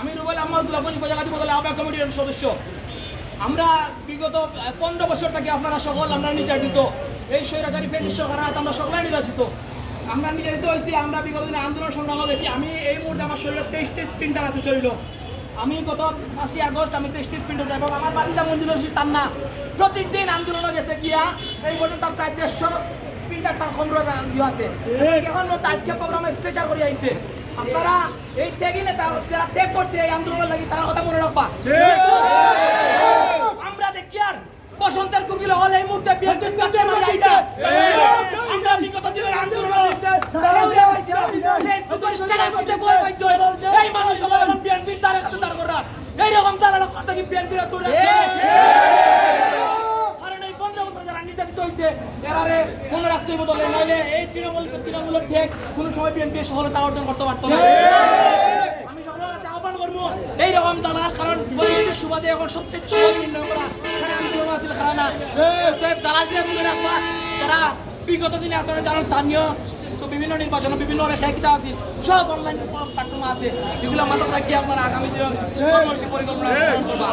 আমি রুবেল আহমদ সদস্য। আমরা বিগত পনেরো বছর থেকে আপনারা সকল, আমরা নির্যাতিত। এই স্বৈরাচারী ফেসিস সরকারের আমরা সকলাই নির্যাতিত। আমরা নির্যাতিত হয়েছি, আমরা বিগত দিনে আন্দোলন সংগ্রাম গেছি আমি এই মুহূর্তে আমার শরীরে তেইশটি স্প্রিন্টার আছে শরীর। আমি গত পাঁচই আগস্ট আমি তেইশটি স্প্রিন্টার যাই আমার বাড়িটা মঞ্জুর রশিদ তার না প্রতিদিন আন্দোলনে গেছে গিয়া, এই পর্যন্ত প্রায় দেড়শো তার ইয়ে আছে। এখন আজকে প্রোগ্রামে স্ট্রেচার করে আইছে। আপনারা এই ত্যাগী নেতা যারা ত্যাগ করছে এই আন্দোলনের লাগি তারা কথা মনে রাখবা। আমরা দেখি আর বসন্তের কুকিল হল এই মুহূর্তে বিএনপির কাছে। আমরা বিগত দিনের আন্দোলন এই। মানুষ বিএনপির দ্বারা কাছে দাঁড় করা এইরকম কি বিএনপির তুলে পনেরো নির্যাতিত হয়েছে। এরারে মনে রাখতে হইব দলে, নাইলে এই তৃণমূল তৃণমূলের ঠেক কোনো সময় বিএনপি সফলতা অর্জন করতে পারতো না। আমি সকলের কাছে আহ্বান করব এইরকম দালাল কারণ পরিস্থিতির সুবাদে এখন সবচেয়ে সুবাদ নির্ণয় করা। আন্দোলন আছে খারাপ না। দালাল দিয়ে মনে রাখবা তারা বিগত দিনে আপনারা জানেন, স্থানীয় বিভিন্ন নির্বাচন বিভিন্ন রেখিতা আছে সব অনলাইন প্ল্যাটফর্ম আছে। এগুলো মাথায় রাখি আপনারা আগামী দিন পরিকল্পনা করবা